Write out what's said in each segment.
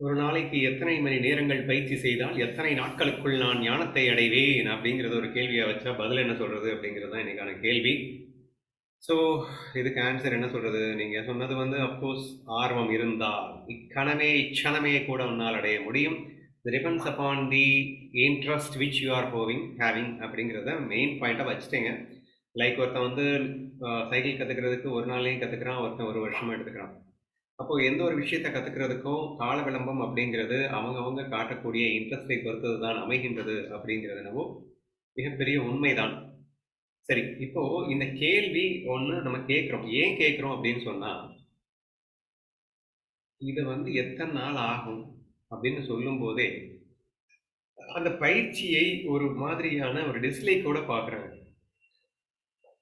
ஒரு நாளைக்கு எத்தனை மணி நேரங்கள் பயிற்சி செய்தால் எத்தனை நாட்களுக்குள் நான் ஞானத்தை அடைவேன் அப்படிங்கிறத ஒரு கேள்வியை வச்சா பதில் என்ன சொல்கிறது அப்படிங்கிறது தான் இன்றைக்கான கேள்வி. ஸோ இதுக்கு ஆன்சர் என்ன சொல்கிறது நீங்கள் சொன்னது வந்து அப்கோர்ஸ் ஆர்வம் இருந்தால். இக்கணமே இச்சணமே கூட உன்னால் அடைய முடியும். Depends upon the interest which you are having having அப்படிங்கிறத மெயின் பாயிண்ட்டாக வச்சுட்டேங்க. லைக் ஒருத்தன் வந்து சைக்கிள் கற்றுக்கிறதுக்கு ஒரு நாளையும் கற்றுக்கிறான் ஒருத்தன் ஒரு வருஷமாக எடுத்துக்கிறான். அப்போ எந்த ஒரு விஷயத்தை கத்துக்கிறதுக்கும் கால விளம்பம் அப்படிங்கிறது அவங்கவங்க காட்டக்கூடிய இன்ட்ரெஸ்டை பொறுத்தது தான் அமைகின்றது அப்படிங்கிறது என்னவோ மிகப்பெரிய உண்மைதான். சரி இப்போ இந்த கேள்வி ஒன்று நம்ம கேட்குறோம். ஏன் கேட்குறோம் அப்படின்னு சொன்னால் இது வந்து எத்தனை நாள் ஆகும் அப்படின்னு சொல்லும்போதே அந்த பயிற்சியை ஒரு மாதிரியான ஒரு டிஸ்லைக்கோட பார்க்குறாங்க.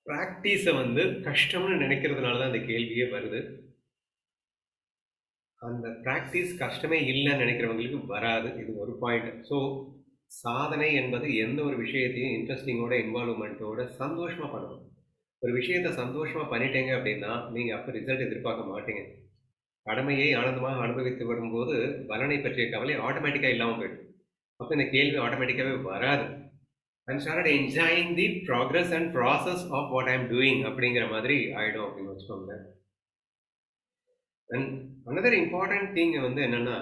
ப்ராக்டிஸை வந்து கஷ்டம்னு நினைக்கிறதுனால தான் அந்த கேள்வியே வருது. அந்த ப்ராக்டிஸ் கஷ்டமே இல்லைன்னு நினைக்கிறவங்களுக்கு வராது. இது ஒரு பாயிண்ட் ஸோ சாதனை என்பது எந்த ஒரு விஷயத்தையும் இன்ட்ரெஸ்டிங்கோட இன்வால்வ்மெண்ட்டோட சந்தோஷமாக பண்ணணும். ஒரு விஷயத்தை சந்தோஷமாக பண்ணிட்டீங்க அப்படின்னா நீங்கள் அப்போ ரிசல்ட் எதிர்பார்க்க மாட்டீங்க. கடமையை ஆனந்தமாக அனுபவித்து வரும்போது பலனை பற்றிய கவலை ஆட்டோமேட்டிக்காக இல்லாமல் போயிடும். அப்போ இந்த கேள்வி ஆட்டோமேட்டிக்காகவே வராது. I'm start enjoying the progress and process of what I'm doing அப்படிங்கிற மாதிரி ஆகிடும் அப்படின்னு வச்சுக்கோங்களேன். அண்ட் அனதர் இம்பார்ட்டன்ட் திங் வந்து என்னன்னா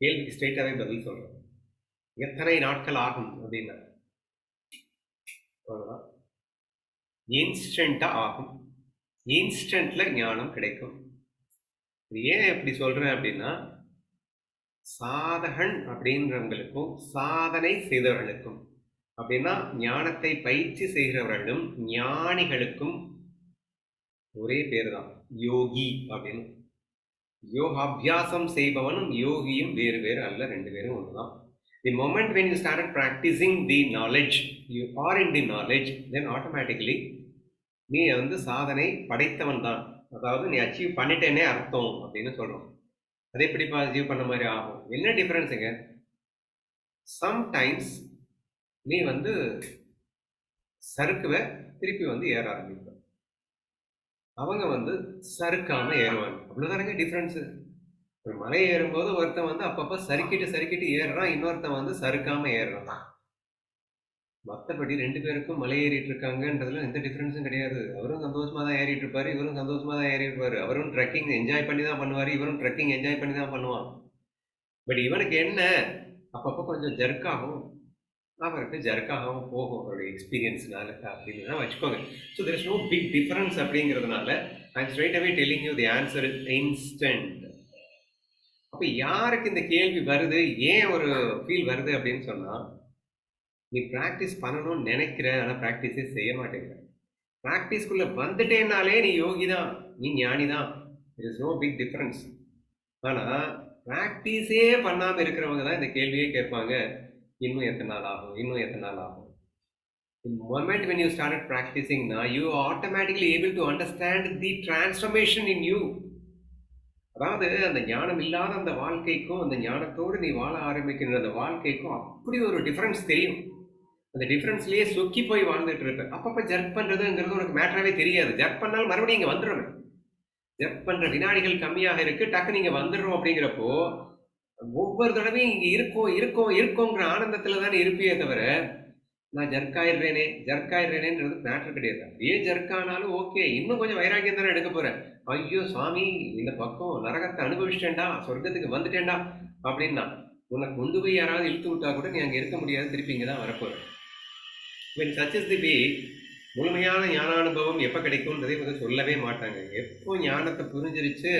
கேள்விக்கு ஸ்ட்ரெயிட்டாகவே பதில் சொல்கிறேன் எத்தனை நாட்கள் ஆகும் அப்படின்னா? இன்ஸ்டண்ட்டாக ஆகும். இன்ஸ்டண்ட்டில் ஞானம் கிடைக்கும். இது ஏன் இப்படி சொல்கிறேன் அப்படின்னா சாதகன் அப்படின்றவங்களுக்கும் சாதனை செய்தவர்களுக்கும் அப்படின்னா ஞானத்தை பயிற்சி செய்கிறவர்களும் ஞானிகளுக்கும் ஒரே பேர் தான் யோகி அப்படின்னு. யோகாபியாசம் செய்பவனும் யோகியும் வேறு வேறு அல்ல ரெண்டு பேரும் ஒன்று தான் the moment when you start practising the knowledge you are in the knowledge then automatically நீ வந்து சாதனை படைத்தவன் தான். அதாவது நீ அச்சீவ் பண்ணிட்டேனே அர்த்தம் அப்படின்னு சொல்கிறோம் அது எப்படிப்பா அச்சீவ் பண்ண மாதிரி ஆகும்? என்ன டிஃப்ரென்ஸுங்க சம்டைம்ஸ் நீ வந்து சறுக்குவ திருப்பி வந்து ஏற ஆரம்பிக்கும். அவங்க வந்து சறுக்காம ஏறுவாங்க. அவ்வளவுதானங்க டிஃப்ரென்ஸு ஒரு மலை ஏறும்போது ஒருத்தன் வந்து அப்பப்போ சறுக்கிட்டு சறுக்கிட்டு ஏறுறான் இன்னொருத்தன் வந்து சறுக்காம ஏறுறான். மற்றபடி ரெண்டு பேருக்கும் மலை ஏறிட்டு இருக்காங்கன்றதுல எந்த டிஃப்ரென்ஸும் கிடையாது. அவரும் சந்தோஷமா தான் ஏறிட்டு இருப்பாரு இவரும் சந்தோஷமா தான் ஏறி இருப்பாரு. அவரும் ட்ரெக்கிங் என்ஜாய் பண்ணி தான் பண்ணுவாரு இவரும் ட்ரெக்கிங் என்ஜாய் பண்ணி தான் பண்ணுவான். பட் இவனுக்கு என்ன? அப்பப்போ கொஞ்சம் ஜர்க் ஆகும் அவருக்கு ஜர்க் போகும் அவருடைய எக்ஸ்பீரியன்ஸ்னால அப்படின்னு தான் வச்சுக்கோங்க. So there is no big difference அப்படிங்கிறதுனால I straight away telling you the answer instant அப்போ யாருக்கு இந்த கேள்வி வருது? ஏன் ஒரு ஃபீல் வருது அப்படின்னு சொன்னால் நீ ப்ராக்டிஸ் பண்ணணும்னு நினைக்கிற ஆனால் ப்ராக்டிஸே செய்ய மாட்டேங்கிற. ப்ராக்டிஸ்க்குள்ளே வந்துட்டேனாலே நீ யோகி தான் நீ ஞானி தான். It is no big difference ஆனால் ப்ராக்டிஸே பண்ணாமல் இருக்கிறவங்க தான் இந்த கேள்வியே கேட்பாங்க. இன்னும் எத்தனை நாள் ஆகும்? இன்னும் எத்தனை நாள் ஆகும்? Moment when you start ப்ராக்டிஸிங்னா you automatically able to understand the transformation in you அதாவது அந்த ஞானம் இல்லாத அந்த வாழ்க்கைக்கும் அந்த ஞானத்தோடு நீ வாழ ஆரம்பிக்கிற அந்த வாழ்க்கைக்கும் அப்படி ஒரு டிஃப்ரென்ஸ் தெரியும். அந்த டிஃப்ரென்ஸ்லேயே சொக்கி போய் வாழ்ந்துட்டு இருப்ப அப்பப்போ ஜர்க் பண்ணுறதுங்கிறது உனக்கு மேட்டராகவே தெரியாது. ஜர்க் பண்ணாலும் மறுபடியும் இங்கே வந்துடுமே ஜர்க் பண்ணுற வினாடிகள் கம்மியாக இருக்குது டக்கு நீங்கள் வந்துடுறோம் அப்படிங்கிறப்போ ஒவ்வொரு தடவையும் இங்கே இருக்கோம் இருக்கோம் இருக்கோங்கிற ஆனந்தத்தில் தானே இருப்பியே தவிர நான் ஜர்க் ஆயிடுறேனே ஜர்க் ஆயிடுறேனேன்றது கிடையாது. அப்படியே ஜர்க்கானாலும் ஓகே இன்னும் கொஞ்சம் வைராக்கியம் தானே எடுக்க போகிறேன் ஐயோ சுவாமி இந்த பக்கம் நரகத்தை அனுபவிச்சிட்டேன்டா சொர்க்கத்துக்கு வந்துட்டேன்டா அப்படின்னா உன்னை கொண்டு போய் யாராவது இழுத்து விட்டா கூட நீ அங்கே இருக்க முடியாது திருப்பி இங்கே தான் வரப்போகிறேன் when such is the way முழுமையான ஞானானுபவம் எப்போ கிடைக்கும்ன்றதை வந்து சொல்லவே மாட்டாங்க. எப்போ ஞானத்தை புரிஞ்சிருச்சு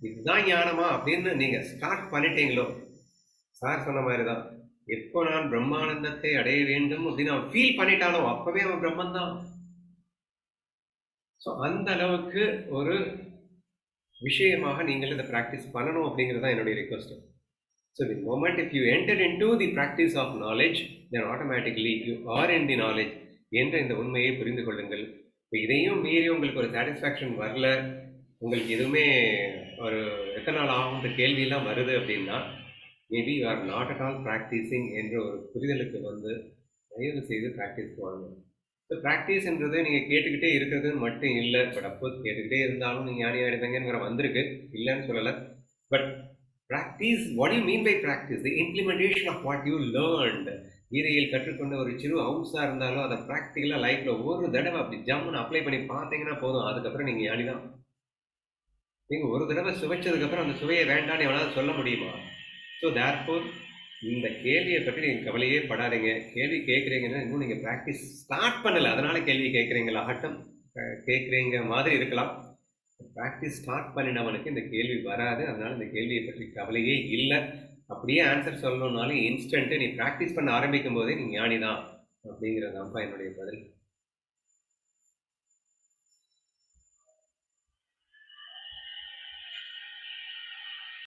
இதுதான் ஞானமா அப்படின்னு நீங்கள் ஸ்டார்ட் பண்ணிட்டீங்களோ? சார் சொன்ன மாதிரி தான் எப்போ நான் பிரம்மானந்தத்தை அடைய வேண்டும் அப்படின்னு அவன் ஃபீல் பண்ணிட்டானோ அப்பவே அவன் பிரம்மன் தான் ஸோ அந்த அளவுக்கு ஒரு விஷயமாக நீங்கள் இதை ப்ராக்டிஸ் பண்ணணும் அப்படிங்கிறது தான் என்னுடைய request so the moment if you enter into the practice of knowledge then automatically you are in the knowledge என்ற இந்த உண்மையை புரிந்து கொள்ளுங்கள். இப்போ இதையும் மீறி உங்களுக்கு ஒரு சாட்டிஸ்ஃபேக்ஷன் வரல. உங்களுக்கு எதுவுமே ஒரு எத்தனை நாள் ஆகுன்ற கேள்வியெல்லாம் வருது அப்படின்னா maybe you are not at all practising என்ற ஒரு புரிதலுக்கு வந்து தயவு செய்து ப்ராக்டிஸ் வாங்க ஸோ ப்ராக்டிஸ்ன்றது நீங்கள் கேட்டுக்கிட்டே இருக்கிறது மட்டும் இல்லை. பட் அப்போ கேட்டுக்கிட்டே இருந்தாலும் நீங்கள் ஞானி ஆயிடுவீங்கிற வந்திருக்கு. இல்லைன்னு சொல்லலை. But practice what you mean by practice the implementation of what you learnt கீதையில் கற்றுக்கொண்ட ஒரு சிறு அவுன்ஸாக இருந்தாலும் அதை ப்ராக்டிக்கலாக லைஃப்பில் ஒரு தடவை அப்படி ஜம்முன்னு அப்ளை பண்ணி பார்த்தீங்கன்னா போதும். அதுக்கப்புறம் நீங்கள் யானி தான் நீங்கள் ஒரு தடவை சுவைச்சதுக்கப்புறம் அந்த சுவையை வேண்டாம்னு எவனால் சொல்ல முடியுமா? ஸோ தேர்ஃபோர் இந்த கேள்வியை பற்றி நீங்கள் கவலையே படாதீங்க. கேள்வி கேட்குறீங்கன்னா இன்னும் நீங்கள் ப்ராக்டிஸ் ஸ்டார்ட் பண்ணலை. அதனால கேள்வி கேட்குறீங்களா? ஆட்டம் கேட்குறீங்க மாதிரி இருக்கலாம். ப்ராக்டிஸ் ஸ்டார்ட் பண்ணினவனுக்கு இந்த கேள்வி வராது. அதனால இந்த கேள்வியை பற்றி கவலையே இல்லை. அப்படியே ஆன்சர் சொல்லணும்னாலும் இன்ஸ்டன்ட்டு நீ ப்ராக்டிஸ் பண்ண ஆரம்பிக்கும் போதே நீ ஞானி தான் அப்படிங்கிறது தான்ப்பா என்னுடைய பதில்.